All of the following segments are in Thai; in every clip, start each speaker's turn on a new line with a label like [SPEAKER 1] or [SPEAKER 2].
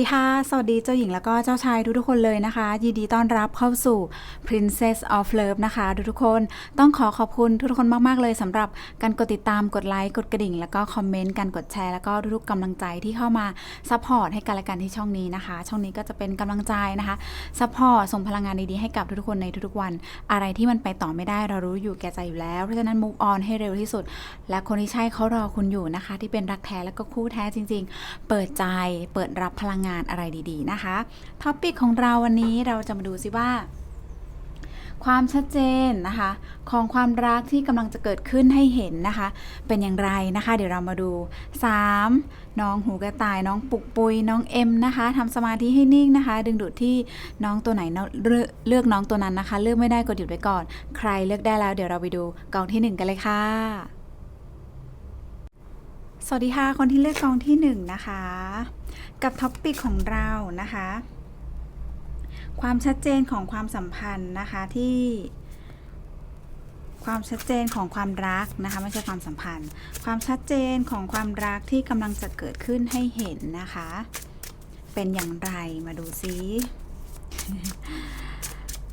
[SPEAKER 1] สดีค่ะ สวัสดีเจ้าหญิงแล้วก็เจ้าชายทุกๆคนเลยนะคะ ยินดีต้อนรับเข้าสู่ Princess of Love นะคะ ทุกๆคนต้องขอขอบคุณทุกๆคนมากๆเลยสำหรับการกดติดตามกดไลค์กดกระดิ่ง แล้วก็คอมเมนต์การกดแชร์แล้วก็ทุกๆกำลังใจที่เข้ามาซัพพอร์ตให้กันและกันที่ช่องนี้นะคะ ช่องนี้ก็จะเป็นกำลังใจนะคะซัพพอร์ตส่งพลังงานดีๆให้กับทุกๆคนในทุกๆวัน อะไรที่มันไปต่อไม่ได้เรารู้อยู่แก่ใจอยู่แล้วเพราะฉะนั้น move on ให้เร็วที่สุด และคนที่ใช่เขารอคุณอยู่นะคะ ที่เป็นรักแท้แล้วก็คู่แท้จริง ๆ เปิดใจเปิดรับพลังงานอะไรดีๆนะคะท็อปิกของเราวันนี้เราจะมาดูซิว่า ความชัดเจนนะคะ ของความรักที่กำลังจะเกิดขึ้นให้เห็นนะคะ เป็นอย่างไรนะคะ เดี๋ยวเรามาดู 3. น้องหูกระต่ายน้องปุกปุยน้องเอ็มนะคะทำสมาธิให้นิ่งนะคะ ดึงดูดที่น้องตัวไหนเลือกน้องตัวนั้นนะคะ เลือกไม่ได้กดหยุดไว้ก่อน ใครเลือกได้แล้วเดี๋ยวเราไปดูกองที่หนึ่งกันเลยค่ะสวัสดีค่ะ คนที่เลือกกองที่หนึ่งนะคะ กับท็อปปิกของเรานะคะ ความชัดเจนของความสัมพันธ์นะคะที่ความชัดเจนของความรักนะคะไม่ใช่ความสัมพันธ์ ความชัดเจนของความรักที่กำลังจะเกิดขึ้นให้เห็นนะคะ เป็นอย่างไรมาดูซิ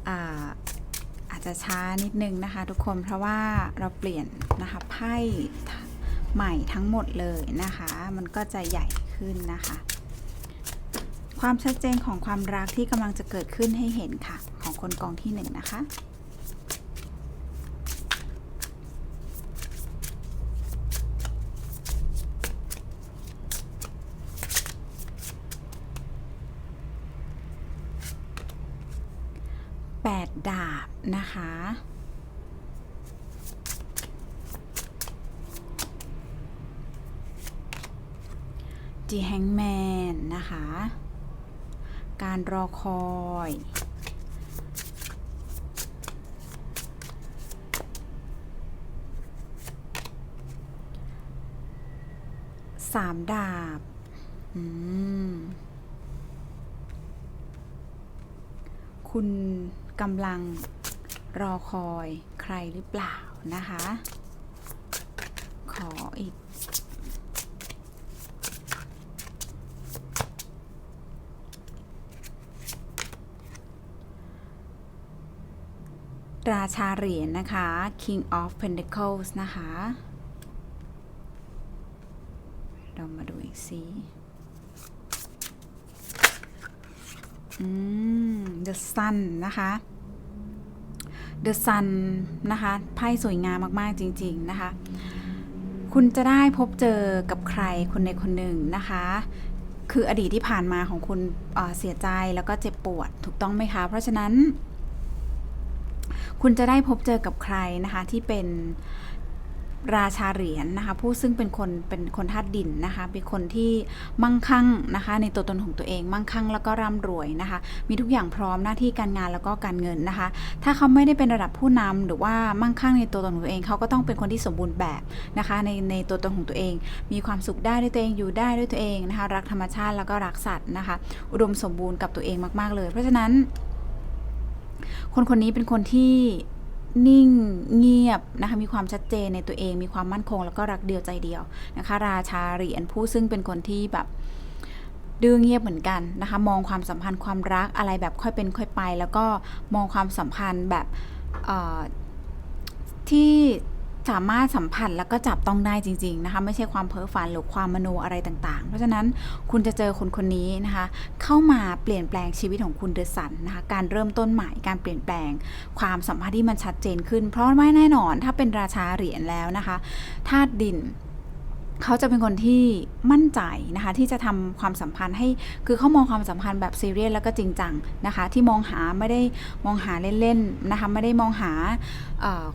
[SPEAKER 1] อาอาจจะช้านิดนึงนะคะทุกคนเพราะว่าเราเปลี่ยนนะคะไพ่ใหม่ทั้งหมดเลยนะคะ มันก็จะใหญ่ ขึ้นนะคะ ความชัดเจนของความรักที่กำลังจะเกิดขึ้นให้เห็นค่ะ ของคนกองที่หนึ่งนะคะแปดดาบนะคะ The Hangman นะคะ การรอคอย สามดาบ คุณกำลังรอคอยใครหรือเปล่านะคะ ขออีก ราชาเหรียญนะคะ King of Pentacles นะคะ เรามาดูอีกสิอืม The Sun นะคะ The Sun นะคะ ไพ่สวยงามมาก ๆ จริง ๆ นะคะ คุณจะได้พบเจอกับใครคนในคนหนึ่งนะคะ คืออดีตที่ผ่านมาของคุณเเสียใจแล้วก็เจ็บปวดถูกต้องไหมคะ เพราะฉะนั้น คุณจะได้พบเจอกับใครนะคะที่เป็นราชาเหรียญนะคะผู้ซึ่งเป็นคนเป็นคนธาตุดินนะคะเป็นคนที่มั่งคั่งนะคะ ในตัวตนของตัวเองมั่งคั่งแล้วก็ร่ำรวยนะคะ มีทุกอย่างพร้อมหน้าที่การงานแล้วก็การเงินนะคะ ถ้าเขาไม่ได้เป็นระดับผู้นำหรือว่ามั่งคั่งในตัวตนของตัวเองเขาก็ต้องเป็นคนที่สมบูรณ์แบบนะคะ ในในตัวตนของตัวเอง มีความสุขได้ด้วยตัวเองอยู่ได้ด้วยตัวเองนะคะ รักธรรมชาติแล้วก็รักสัตว์นะคะ อุดมสมบูรณ์กับตัวเองมาก ๆเลย เพราะฉะนั้น คนคนนี้เป็นคนที่นิ่งเงียบนะคะมีความชัดเจนในตัวเอง มีความมั่นคง แล้วก็รักเดียวใจเดียวนะคะ ราชาเหรียญผู้ซึ่งเป็นคนที่แบบดื้อเงียบเหมือนกันนะคะ มองความสัมพันธ์ความรักอะไรแบบค่อยเป็นค่อยไป แล้วก็มองความสัมพันธ์แบบที่ สามารถสัมผัสแล้วก็จับต้องได้จริง ๆ นะคะ ไม่ใช่ความเพ้อฝันหรือความมโนอะไรต่างๆ เพราะฉะนั้นคุณจะเจอคนคนนี้นะคะ เข้ามาเปลี่ยนแปลงชีวิตของคุณเดอสันนะคะการเริ่มต้นใหม่การเปลี่ยนแปลง ความสัมพันธ์ที่มันชัดเจนขึ้น เพราะว่าแน่นอนถ้าเป็นราชาเหรียญแล้วนะคะธาตุดิน เขาจะเป็นคนที่มั่นใจนะคะที่จะทำความสัมพันธ์ให้คือเขามองความสัมพันธ์แบบซีเรียสแล้วก็จริงจังนะคะที่มองหาไม่ได้มองหาเล่นๆนะคะไม่ได้มองหา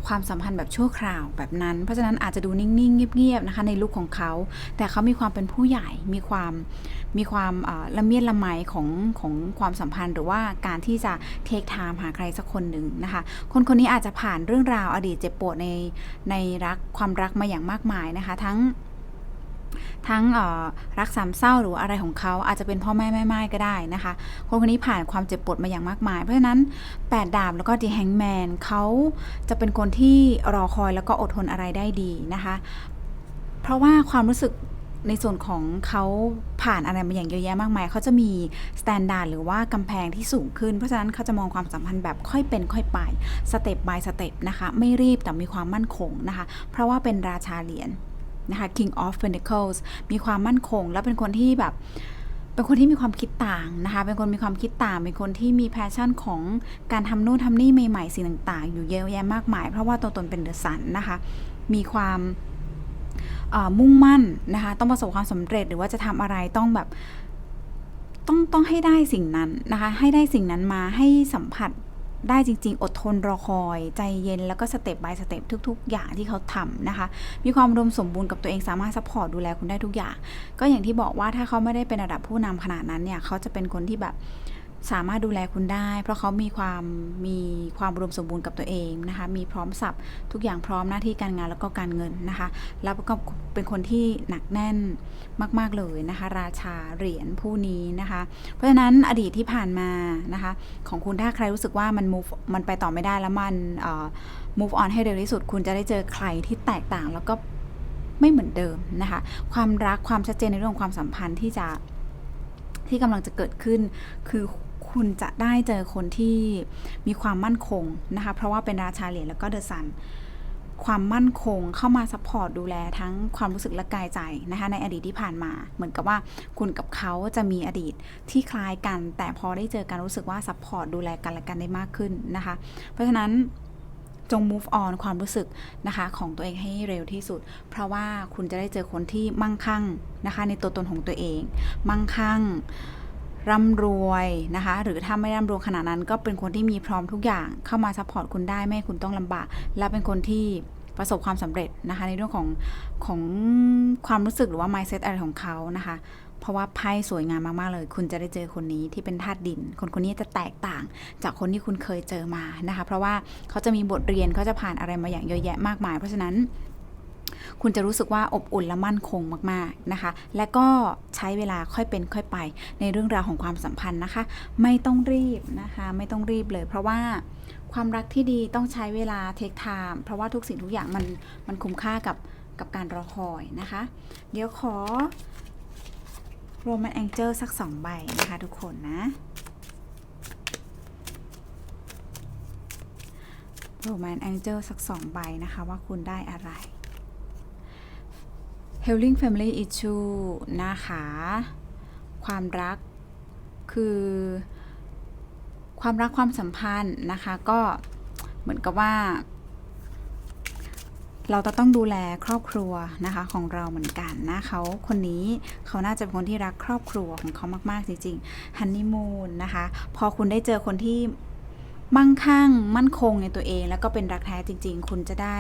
[SPEAKER 1] ความสัมพันธ์แบบชั่วคราวแบบนั้น เพราะฉะนั้นอาจจะดูนิ่งๆเงียบๆนะคะในลุคของเขา แต่เขามีความเป็นผู้ใหญ่มีความมีความละเมียดละไมของของความสัมพันธ์ หรือว่าการที่จะเทคไทม์หาใครสักคนหนึ่งนะคะ คนคนนี้อาจจะผ่านเรื่องราวอดีตเจ็บปวดในในรักความรักมาอย่างมากมายนะคะ ทั้ง ทั้งรักสามเศร้าหรืออะไรของเขาอาจจะเป็นพ่อแม่แม่ไม้ก็ได้นะคะ คนคนนี้ผ่านความเจ็บปวดมาอย่างมากมาย เพราะฉะนั้น 8 ดาบแล้วก็ดีแฮงแมนเขาจะเป็นคนที่รอคอยแล้วก็อดทนอะไรได้ดีนะคะ เพราะว่าความรู้สึกในส่วนของเขาผ่านอะไรมาอย่างเยอะแยะมากมาย เขาจะมีสแตนดาร์ดหรือว่ากำแพงที่สูงขึ้น เพราะฉะนั้นเขาจะมองความสัมพันธ์แบบค่อยเป็นค่อยไปสเต็ป by สเต็ปนะคะ ไม่รีบแต่มีความมั่นคงนะคะ เพราะว่าเป็นราชาเหรียญ นะคะ King of Pentacles มีความมั่นคง และเป็นคนที่แบบ เป็นคนที่มีความคิดต่างนะคะ เป็นคนมีความคิดต่าง เป็นคนที่มีแพชชั่นของการทำนู่นทำนี่ใหม่ๆสิ่งต่างๆ อยู่เยอะแยะมากมาย เพราะว่าตัวตนเป็นเดอะสันนะคะ มีความมุ่งมั่นนะคะ ต้องประสบความสำเร็จหรือว่าจะทำอะไรต้องแบบต้องต้องให้ได้สิ่งนั้นนะคะ ให้ได้สิ่งนั้นมาให้สัมผัส ได้จริง ๆ อดทนรอคอย ใจเย็นแล้วก็สเต็ปบายสเต็ปทุก ๆ อย่างที่เขาทำนะคะ มีความรวมสมบูรณ์กับตัวเองสามารถซัพพอร์ตดูแลคุณได้ทุกอย่าง ก็อย่างที่บอกว่าถ้าเขาไม่ได้เป็นระดับผู้นำขนาดนั้นเนี่ยเขาจะเป็นคนที่แบบ สามารถดูแลคุณได้ เพราะเขามีความมีความอุดมสมบูรณ์กับตัวเองนะคะมีพร้อมสับทุกอย่างพร้อมหน้าที่การงานแล้วก็การเงินนะคะแล้วก็เป็นคนที่หนักแน่นมาก ๆเลยนะคะราชาเหรียญผู้นี้นะคะเพราะฉะนั้นอดีตที่ผ่านมานะคะของคุณถ้าใครรู้สึกว่ามัน move มันไปต่อไม่ได้แล้วมันเอ่อ move on ให้เร็วที่สุด คุณจะได้เจอใครที่แตกต่างแล้วก็ไม่เหมือนเดิมนะคะความรักความชัดเจนในเรื่องความสัมพันธ์ที่จะที่กำลังจะเกิดขึ้นคือ คุณจะได้เจอคนที่มีความมั่นคงนะคะ เพราะว่าเป็นราชาเหรียญแล้วก็เดอะซันความมั่นคงเข้ามาซัพพอร์ตดูแลทั้งความรู้สึกและกายใจนะคะในอดีตที่ผ่านมา เหมือนกับว่าคุณกับเขาจะมีอดีตที่คล้ายกัน แต่พอได้เจอกันรู้สึกว่าซัพพอร์ตดูแลกันและกันได้มากขึ้นนะคะ เพราะฉะนั้นจง move on ความรู้สึกนะคะของตัวเองให้เร็วที่สุด เพราะว่าคุณจะได้เจอคนที่มั่งคั่งนะคะในตัวตนของตัวเอง มั่งคั่ง ร่ำรวยนะคะ หรือถ้าไม่ร่ำรวยขนาดนั้น ก็เป็นคนที่มีพร้อมทุกอย่างเข้ามาซัพพอร์ตคุณได้ไม่คุณต้องลำบาก และเป็นคนที่ประสบความสำเร็จนะคะ ในเรื่องของของความรู้สึกหรือว่า mindset อะไรของเขานะคะ เพราะว่าไพ่สวยงามมาก ๆ เลย คุณจะได้เจอคนนี้ที่เป็นธาตุดิน คนคนนี้จะแตกต่างจากคนที่คุณเคยเจอมานะคะ เพราะว่าเขาจะมีบทเรียนเขาจะผ่านอะไรมาอย่างเยอะแยะมากมาย เพราะฉะนั้น คุณจะรู้สึกว่าอบอุ่นและมั่นคงมากๆนะคะ และก็ใช้เวลาค่อยเป็นค่อยไป ในเรื่องราวของความสัมพันธ์นะคะ ไม่ต้องรีบนะคะ ไม่ต้องรีบเลย เพราะว่าความรักที่ดีต้องใช้เวลาเทคไทม์เพราะว่าทุกสิ่งทุกอย่างมันมันคุ้มค่ากับกับการรอคอยนะคะ เดี๋ยวขอโรแมนแองเจิลสักสองใบนะคะทุกคนนะโรแมนแองเจิลสักสองใบนะคะว่าคุณได้อะไร Healing Family Issue นะคะ ความรักคือ ความรักความสัมพันธ์นะคะ ก็เหมือนกับว่า เราจะต้องดูแลครอบครัวนะคะของเราเหมือนกันนะเขาคนนี้เขาน่าจะเป็นคนที่รักครอบครัวของเขามากๆจริงๆฮันนีมูนนะคะ พอคุณได้เจอคนที่มั่งคั่งมั่นคงในตัวเอง แล้วก็เป็นรักแท้จริง ๆ คุณจะได้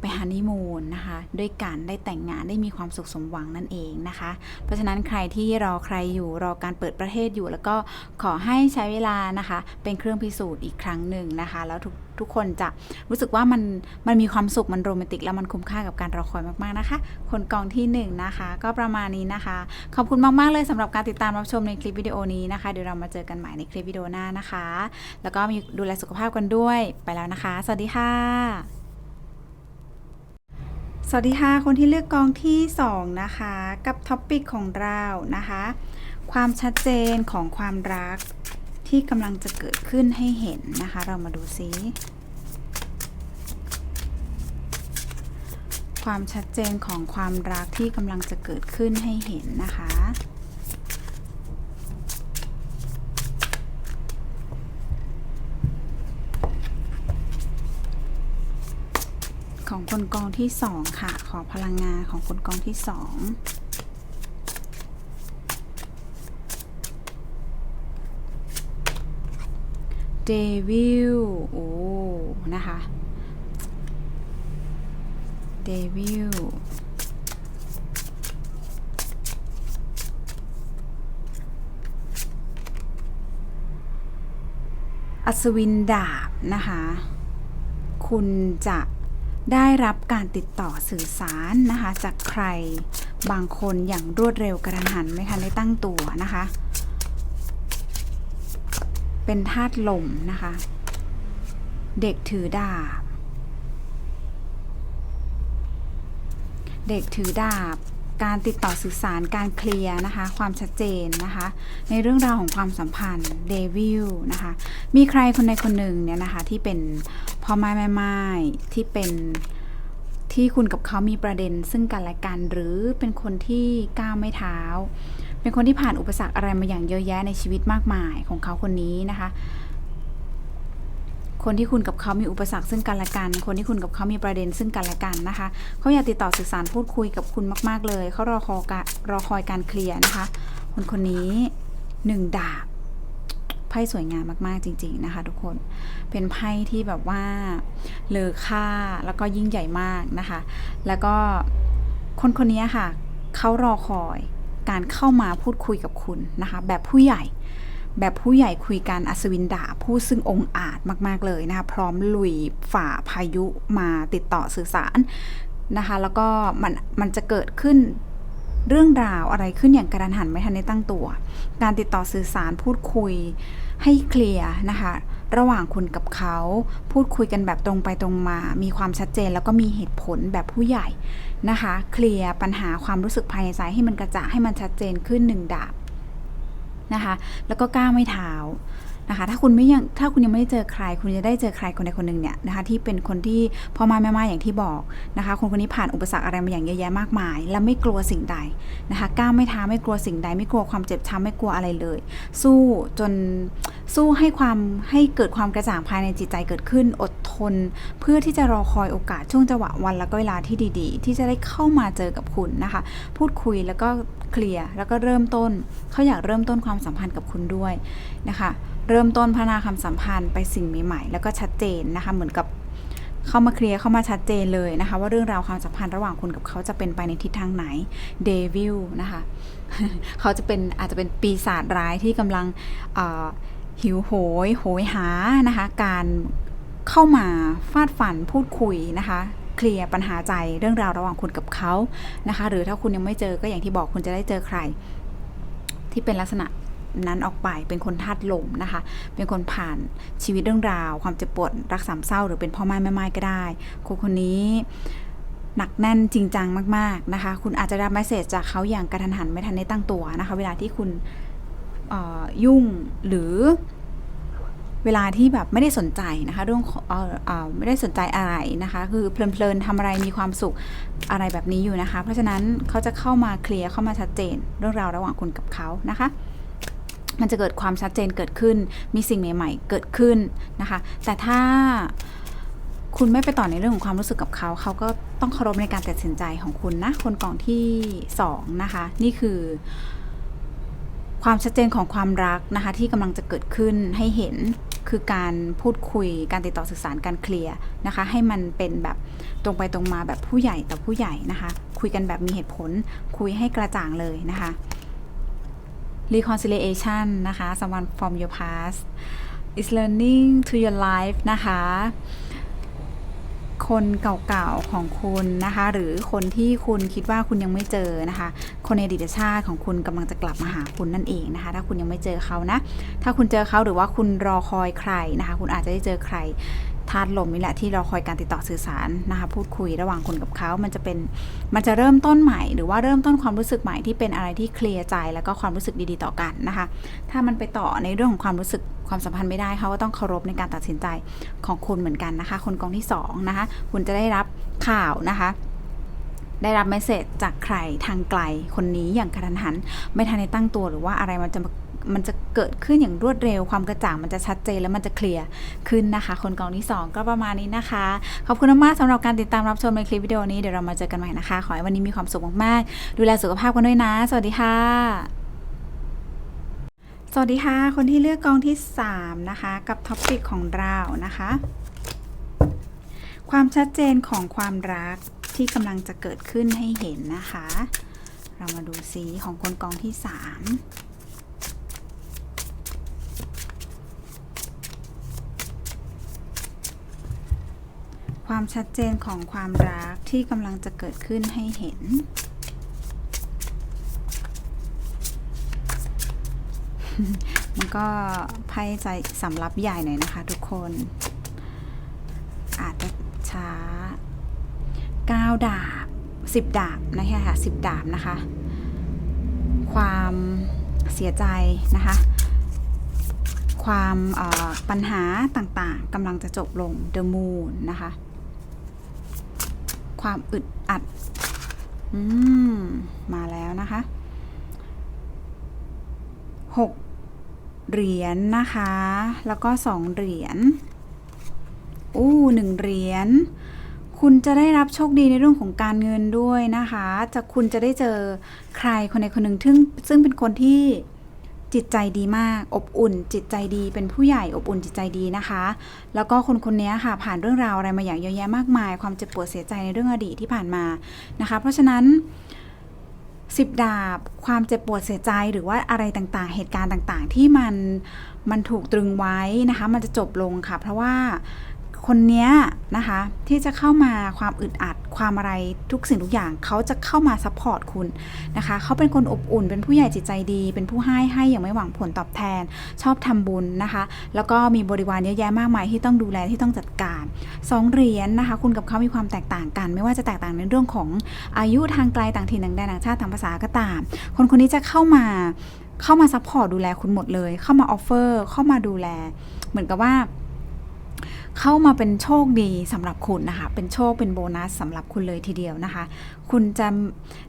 [SPEAKER 1] ไปฮันนีมูนนะคะด้วยกันได้แต่งงานได้มีความสุขสมหวังนั่นเองนะคะ เพราะฉะนั้นใครที่รอใครอยู่รอการเปิดประเทศอยู่ แล้วก็ขอให้ใช้เวลานะคะ เป็นเครื่องพิสูจน์อีกครั้งหนึ่งนะคะ แล้วทุกทุกคนจะรู้สึกว่ามันมันมีความสุขมันโรแมนติก แล้วมันคุ้มค่ากับการรอคอยมากๆนะคะ คนกองที่หนึ่งนะคะ ก็ประมาณนี้นะคะ ขอบคุณมากๆเลยสำหรับการติดตามรับชมในคลิปวิดีโอนี้นะคะเดี๋ยวเรามาเจอกันใหม่ในคลิปวิดีโอหน้านะคะ แล้วก็มีดูแลสุขภาพกันด้วยไปแล้วนะคะ สวัสดีค่ะ สวัสดีค่ะ คนที่เลือกกองที่ 2 นะคะ กับท็อปปิกของเรานะคะ ความชัดเจนของความรักที่กำลังจะเกิดขึ้นให้เห็นนะคะ เรามาดูซิ ความชัดเจนของความรักที่กำลังจะเกิดขึ้นให้เห็นนะคะ ของคนกองที่สองค่ะ ขอพลังงานของคนกองที่สองเดวิลโอ้นะคะเดวิลอัศวินดาบนะคะ คุณจะ ได้รับการติดต่อสื่อสารนะคะ จากใครบางคนอย่างรวดเร็วกระทันหันไม่ทันได้ตั้งตัวนะคะ เป็นธาตุลมนะคะ เด็กถือดาบ เด็กถือดาบ การติดต่อสื่อสารการเคลียร์นะคะ ความชัดเจนนะคะ ในเรื่องราวของความสัมพันธ์เดวิลนะคะ มีใครคนใดคนหนึ่งเนี่ยนะคะที่เป็น พ่อไม้แม่ไม้ที่เป็นที่คุณกับเขามีประเด็นซึ่งกันและกันหรือเป็นคนที่ก้าวไม่เท้า เป็นคนที่ผ่านอุปสรรคอะไรมาอย่างเยอะแยะในชีวิตมากมายของเขาคนนี้นะคะ คนที่คุณกับเขามีอุปสรรคซึ่งกันและกัน คนที่คุณกับเขามีประเด็นซึ่งกันและกันนะคะเขาอยากติดต่อสื่อสารพูดคุยกับคุณมาก ๆ เลยเขารอคอยการอคอยการเคลียร์นะคะ คนคนนี้หนึ่งดาบ พ่สวยงามมากๆจริง ๆนะคะ ทุกคน เป็นไพ่ที่แบบว่าเลอค่าแล้วก็ยิ่งใหญ่มากนะคะ แล้วก็คนคนนี้ค่ะ เขารอคอยการเข้ามาพูดคุยกับคุณนะคะ แบบผู้ใหญ่แบบผู้ใหญ่คุยกันอัศวินดาผู้ซึ่งองค์อาจมากๆเลยนะคะ พร้อมลุยฝ่าพายุมาติดต่อสื่อสารนะคะ แล้วก็มันมันจะเกิดขึ้นเรื่องราวอะไรขึ้นอย่างกระทันหันไม่ทันได้ตั้งตัว การติดต่อสื่อสารพูดคุย ให้เคลียร์นะคะระหว่างคุณกับเขา พูดคุยกันแบบตรงไปตรงมา มีความชัดเจนแล้วก็มีเหตุผลแบบผู้ใหญ่นะคะ เคลียร์ปัญหาความรู้สึกภายในใจให้มันกระจ่างให้มันชัดเจนขึ้นหนึ่งดาบนะคะ แล้วก็ก้าวไม่เท้า นะคะ ถ้าคุณไม่ยังถ้าคุณยังไม่ได้เจอใคร คุณจะได้เจอใครคนใดคนหนึ่งเนี่ยนะคะ ที่เป็นคนที่พ่อมาแม่มาอย่างที่บอกนะคะ คนคนนี้ผ่านอุปสรรคอะไรมาอย่างเยอะแยะมากมาย และไม่กลัวสิ่งใดนะคะก้าวไม่ท้าไม่กลัวสิ่งใด ไม่กลัวความเจ็บช้ำไม่กลัวอะไรเลย สู้จนสู้ให้ความให้เกิดความกระจ่างภายในจิตใจเกิดขึ้นอดทน เพื่อที่จะรอคอยโอกาสช่วงจังหวะวันแล้วก็เวลาที่ดี ๆ ที่จะได้เข้ามาเจอกับคุณนะคะ พูดคุยแล้วก็เคลียร์แล้วก็เริ่มต้นเขาอยากเริ่มต้นความสัมพันธ์กับคุณด้วยนะคะ เริ่มต้นพัฒนาความสัมพันธ์ไปสิ่งใหม่ๆ แล้วก็ชัดเจนนะคะ เหมือนกับเข้ามาเคลียร์เข้ามาชัดเจนเลยนะคะ ว่าเรื่องราวความสัมพันธ์ระหว่างคุณกับเขาจะเป็นไปในทิศทางไหนเดวิลนะคะเขาจะเป็นอาจจะเป็นปีศาจร้ายที่กำลังหิวโหยโหยหานะคะ การเข้ามาฟาดฝันพูดคุยนะคะ เคลียร์ปัญหาใจเรื่องราวระหว่างคุณกับเขานะคะ หรือถ้าคุณยังไม่เจอก็อย่างที่บอกคุณจะได้เจอใคร ที่เป็นลักษณะนั้นออกไปเป็นคนธาตุลมนะคะ เป็นคนผ่านชีวิตเรื่องราว ความเจ็บปวดรักสามเศร้า หรือเป็นพ่อไม้แม่ไม้ก็ได้คนคนนี้หนักแน่นจริงจังมากๆนะคะ คุณอาจจะรับเมสเซจจากเขาอย่างกระทันหันไม่ทันได้ตั้งตัวนะคะ เวลาที่คุณยุ่งหรือ เวลาที่แบบไม่ได้สนใจนะคะเรื่องเออเออไม่ได้สนใจอะไรนะคะ คือเพลินๆทำอะไรมีความสุขอะไรแบบนี้อยู่นะคะ เพราะฉะนั้นเขาจะเข้ามาเคลียร์เข้ามาชัดเจน เรื่องราวระหว่างคุณกับเขานะคะมันจะเกิดความชัดเจนเกิดขึ้น มีสิ่งใหม่ ๆ เกิดขึ้นนะคะ แต่ถ้าคุณไม่ไปต่อในเรื่องของความรู้สึกกับเขา เขาก็ต้องเคารพในการตัดสินใจของคุณนะ คนกล่องที่สองนะคะ นี่คือ ความชัดเจนของความรักนะคะที่กำลังจะเกิดขึ้นให้เห็นคือการพูดคุยการติดต่อสื่อสารการเคลียร์นะคะ ให้มันเป็นแบบตรงไปตรงมาแบบผู้ใหญ่ต่อผู้ใหญ่นะคะ คุยกันแบบมีเหตุผลคุยให้กระจ่างเลยนะคะ reconciliation นะคะ someone from your past is learning to your life นะคะ คนเก่าๆของคุณนะคะ หรือคนที่คุณคิดว่าคุณยังไม่เจอนะคะ คนในอดีตชาติของคุณกำลังจะกลับมาหาคุณนั่นเองนะคะ ถ้าคุณยังไม่เจอเขานะ ถ้าคุณเจอเขาหรือว่าคุณรอคอยใครนะคะ คุณอาจจะได้เจอใครธาตุลมนี่แหละที่รอคอยการติดต่อสื่อสารนะคะพูดคุยระหว่างคุณกับเขา มันจะเป็นมันจะเริ่มต้นใหม่ หรือว่าเริ่มต้นความรู้สึกใหม่ที่เป็นอะไรที่เคลียร์ใจแล้วก็ความรู้สึกดีๆต่อกันนะคะ ถ้ามันไปต่อในเรื่องของความรู้สึก ความสัมพันธ์ไม่ได้เขาก็ต้องเคารพในการตัดสินใจของคุณเหมือนกันนะคะ คนกองที่สองนะคะคุณจะได้รับข่าวนะคะได้รับเมสเซจจากใครทางไกลคนนี้อย่างกระทันหัน ไม่ทันได้ตั้งตัวหรือว่าอะไรมันจะมันจะเกิดขึ้นอย่างรวดเร็ว ความกระจ่างมันจะชัดเจนแล้วมันจะเคลียร์ขึ้นนะคะ คนกองที่ 2 ก็ประมาณนี้นะคะ ขอบคุณมากๆสำหรับการติดตามรับชมในคลิปวิดีโอนี้เดี๋ยวเรามาเจอกันใหม่นะคะ ขอให้วันนี้มีความสุขมากๆ ดูแลสุขภาพกันด้วยนะ สวัสดีค่ะ วัสดีค่ะ คนที่เลือกกองที่ 3 นะคะ กับท็อปิกของเรานะคะ ความชัดเจนของความรักที่กำลังจะเกิดขึ้นให้เห็นนะคะ เรามาดูสีของคนกองที่ 3ความชัดเจนของความรักที่กำลังจะเกิดขึ้นให้เห็น มันก็ไพ่ใจสำรับใหญ่หน่อยนะคะ ทุกคน อาจจะช้าก้าวดาบสิบดาบนะคะค่ะสิบดาบนะคะ ความเสียใจนะคะ ความปัญหาต่างๆกำลังจะจบลง The Moon นะคะ ความอึดอัดอมมาแล้วนะคะหก เหรียญนะคะ แล้วก็สองเหรียญอู้หนึ่งเหรียญคุณจะได้รับโชคดีในเรื่องของการเงินด้วยนะคะ จะคุณจะได้เจอใครคนใดคนหนึ่งซึ่งซึ่งเป็นคนที่จิตใจดีมาก อบอุ่น จิตใจดี เป็นผู้ใหญ่อบอุ่นจิตใจดีนะคะ แล้วก็คนคนนี้ค่ะ ผ่านเรื่องราวอะไรมาอย่างเยอะแยะมากมาย ความเจ็บปวดเสียใจในเรื่องอดีตที่ผ่านมานะคะ เพราะฉะนั้น สิบดาบ ความเจ็บปวดเสียใจหรือว่าอะไรต่างๆ เหตุการณ์ต่างๆ ที่มันมันถูกตรึงไว้นะคะ มันจะจบลงค่ะ เพราะว่า คนเนี้ยนะคะที่จะเข้ามาความอึดอัดความอะไรทุกสิ่งทุกอย่างเขาจะเข้ามาซัพพอร์ตคุณนะคะเขาเป็นคนอบอุ่น เป็นผู้ใหญ่จิตใจดี เป็นผู้ให้ให้อย่างไม่หวังผลตอบแทน ชอบทำบุญนะคะ แล้วก็มีบริวารเยอะแยะมากมายที่ต้องดูแลที่ต้องจัดการสองเหรียญนะคะ คุณกับเขามีความแตกต่างกัน ไม่ว่าจะแตกต่างในเรื่องของอายุทางไกลต่างถิ่นต่างแดนต่างชาติต่างภาษาก็ตาม คนคนนี้จะเข้ามาเข้ามาซัพพอร์ตดูแลคุณหมดเลย เข้ามาออฟเฟอร์เข้ามาดูแล เหมือนกับว่า เข้ามาเป็นโชคดีสำหรับคุณนะคะ เป็นโชคเป็นโบนัสสำหรับคุณเลยทีเดียวนะคะ คุณจะ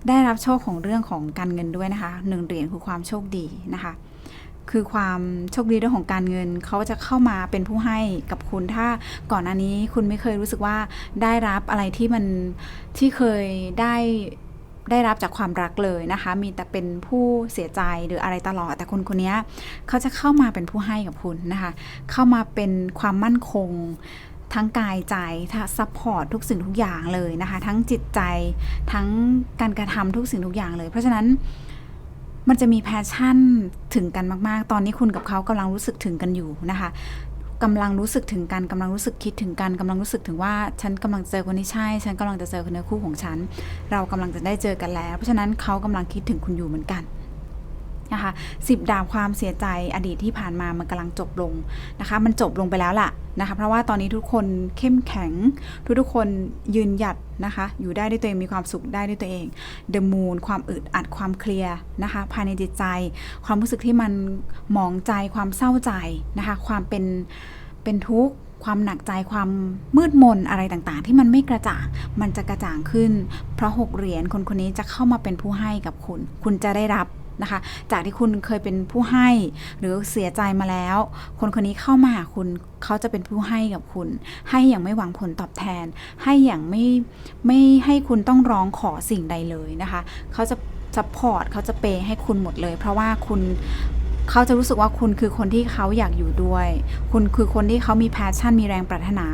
[SPEAKER 1] ได้รับโชคของเรื่องของการเงินด้วยนะคะหนึ่งเหรียญคือความโชคดีนะคะคือความโชคดีเรื่องของการเงินเขาจะเข้ามาเป็นผู้ให้กับคุณถ้าก่อนหน้านี้คุณไม่เคยรู้สึกว่าได้รับอะไรที่มันที่เคยได้ ได้รับจากความรักเลยนะคะ มีแต่เป็นผู้เสียใจหรืออะไรตลอด แต่คนคนนี้เขาจะเข้ามาเป็นผู้ให้กับคุณนะคะ เข้ามาเป็นความมั่นคงทั้งกายใจทั้งซัพพอร์ตทุกสิ่งทุกอย่างเลยนะคะ ทั้งจิตใจ ทั้งการกระทำทุกสิ่งทุกอย่างเลย เพราะฉะนั้นมันจะมีแพชชั่นถึงกันมาก ๆ ตอนนี้คุณกับเขากำลังรู้สึกถึงกันอยู่นะคะ กำลังรู้สึกถึงกันกำลังรู้สึกคิดถึงกันกำลังรู้สึกถึงว่าฉันกำลังเจอคนที่ใช่ ฉันกำลังจะเจอคนในคู่ของฉัน เรากำลังจะได้เจอกันแล้ว เพราะฉะนั้นเขากำลังคิดถึงคุณอยู่เหมือนกัน นะคะสิบดาบความเสียใจอดีตที่ผ่านมามันกำลังจบลงนะคะ มันจบลงไปแล้วล่ะนะคะ เพราะว่าตอนนี้ทุกคนเข้มแข็ง ทุกทุกคนยืนหยัดนะคะ อยู่ได้ด้วยตัวเองมีความสุขได้ด้วยตัวเอง The Moon ความอึดอัดความเคลียร์นะคะภายในจิตใจ ความรู้สึกที่มันหมองใจความเศร้าใจนะคะ ความเป็นเป็นทุกข์ความหนักใจความมืดมนอะไรต่างๆ ที่มันไม่กระจ่าง มันจะกระจ่างขึ้น เพราะหกเหรียญคนคนนี้จะเข้ามาเป็นผู้ให้กับคุณ คุณจะได้รับ นะคะ จากที่คุณเคยเป็นผู้ให้หรือเสียใจมาแล้ว คนคนนี้เข้ามาหาคุณเขาจะเป็นผู้ให้กับคุณ ให้อย่างไม่หวังผลตอบแทน ให้อย่างไม่ไม่ให้คุณต้องร้องขอสิ่งใดเลยนะคะเขาจะซัพพอร์ตเขาจะเปย์ให้คุณหมดเลย เพราะว่าคุณ เขาจะรู้สึกว่าคุณคือคนที่เขาอยากอยู่ด้วย คุณคือคนที่เขามีแพชชั่นมีแรงปรารถนา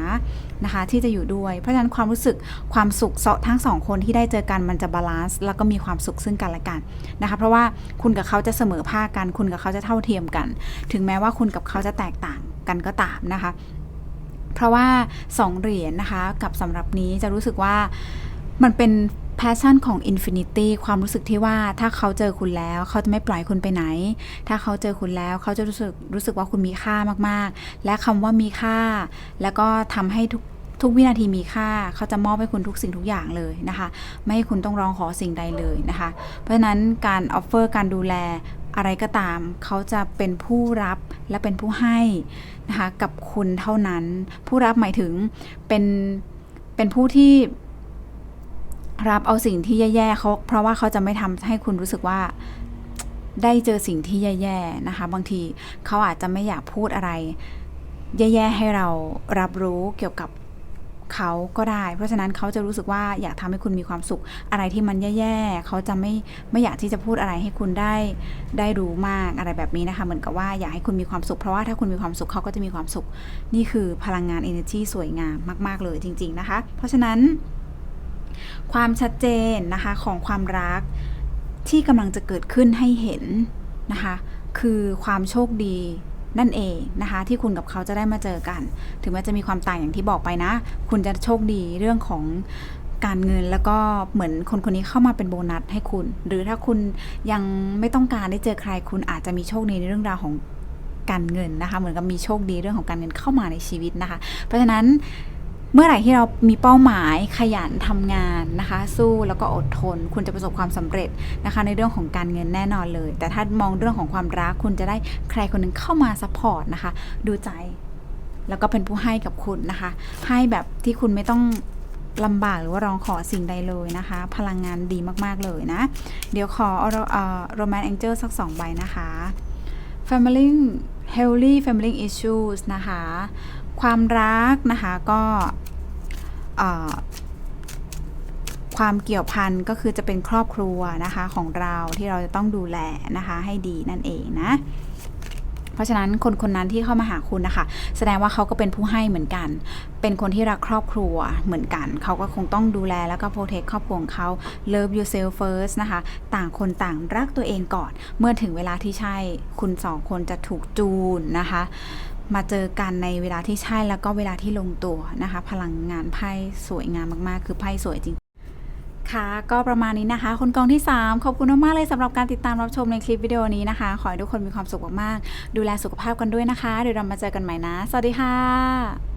[SPEAKER 1] นะคะ ที่จะอยู่ด้วย เพราะฉะนั้นความรู้สึกความสุขทั้งสองคนที่ได้เจอกันมันจะบาลานซ์แล้วก็มีความสุขซึ่งกันและกันนะคะ เพราะว่าคุณกับเขาจะเสมอภาคกัน คุณกับเขาจะเท่าเทียมกัน ถึงแม้ว่าคุณกับเขาจะแตกต่างกันก็ตามนะคะ เพราะว่าสองเหรียญนะคะกับสำหรับนี้จะรู้สึกว่ามันเป็น แพชชั่นของ Infinity ความรู้สึกที่ว่าถ้าเขาเจอคุณแล้ว เขาจะไม่ปล่อยคุณไปไหน ถ้าเขาเจอคุณแล้วเขาจะรู้สึกรู้สึกว่าคุณมีค่ามากๆ และคำว่ามีค่า แล้วก็ทำให้ทุกทุกวินาทีมีค่า เขาจะมอบให้คุณทุกสิ่งทุกอย่างเลยนะคะ ไม่ให้คุณต้องร้องขอสิ่งใดเลยนะคะ เพราะฉะนั้นการออฟเฟอร์การดูแลอะไรก็ตาม เขาจะเป็นผู้รับและเป็นผู้ให้นะคะกับคุณเท่านั้น ผู้รับหมายถึงเป็นเป็นผู้ที่ รับเอาสิ่งที่แย่ๆเขาเพราะว่าเขาจะไม่ทำให้คุณรู้สึกว่าได้เจอสิ่งที่แย่ๆนะคะ บางทีเขาอาจจะไม่อยากพูดอะไร แย่ๆให้เรารับรู้เกี่ยวกับเขาก็ได้ เพราะฉะนั้นเขาจะรู้สึกว่าอยากทำให้คุณมีความสุข อะไรที่มันแย่ๆเขาจะไม่ไม่อยากที่จะพูดอะไรให้คุณได้ได้รู้มากอะไรแบบนี้นะคะ เหมือนกับว่าอยากให้คุณมีความสุข เพราะว่าถ้าคุณมีความสุขเขาก็จะมีความสุข นี่คือพลังงาน energy สวยงามมาก ๆเลยจริง ๆนะคะ เพราะฉะนั้น ความชัดเจนนะคะของความรักที่กำลังจะเกิดขึ้นให้เห็นนะคะคือความโชคดีนั่นเองนะคะที่คุณกับเขาจะได้มาเจอกัน ถึงแม้จะมีความต่างอย่างที่บอกไปนะ คุณจะโชคดีเรื่องของการเงินแล้วก็เหมือนคนคนนี้เข้ามาเป็นโบนัสให้คุณ หรือถ้าคุณยังไม่ต้องการได้เจอใคร คุณอาจจะมีโชคดีในเรื่องราวของการเงินนะคะ เหมือนกับมีโชคดีเรื่องของการเงินเข้ามาในชีวิตนะคะ เพราะฉะนั้น เมื่อไหร่ที่เรามีเป้าหมายขยันทำงานนะคะ สู้แล้วก็อดทน คุณจะประสบความสำเร็จนะคะ ในเรื่องของการเงินแน่นอนเลย แต่ถ้ามองเรื่องของความรักคุณจะได้ใครคนหนึ่งเข้ามาซัพพอร์ตนะคะ ดูใจ แล้วก็เป็นผู้ให้กับคุณนะคะ ให้แบบที่คุณไม่ต้องลำบากหรือว่าร้องขอสิ่งใดเลยนะคะ พลังงานดีมาก ๆ เลยนะ เดี๋ยวขอเอ่อ Romance Angel สัก2ใบนะคะ Family Healthy Family Issues นะคะ ความรักนะคะก็ ความเกี่ยวพันก็คือจะเป็นครอบครัวนะคะของเราที่เราจะต้องดูแลนะคะให้ดีนั่นเองนะ เพราะฉะนั้นคนคนนั้นที่เข้ามาหาคุณนะคะแสดงว่าเขาก็เป็นผู้ให้เหมือนกัน เป็นคนที่รักครอบครัวเหมือนกัน เขาก็คงต้องดูแลแล้วก็โปรเทคครอบครัวของเขา love yourself first นะคะ ต่างคนต่างรักตัวเองก่อน เมื่อถึงเวลาที่ใช่คุณสองคนจะถูกจูนนะคะ มาเจอกันในเวลาที่ใช่แล้วก็เวลาที่ลงตัวนะคะ พลังงานไพ่สวยงามมากๆ คือไพ่สวยจริงค่ะก็ประมาณนี้นะคะ คนกองที่ 3 ขอบคุณมากๆเลยสำหรับการติดตามรับชมในคลิปวิดีโอนี้นะคะ ขอให้ทุกคนมีความสุขมากๆ ดูแลสุขภาพกันด้วยนะคะ เดี๋ยวเรามาเจอกันใหม่นะ สวัสดีค่ะ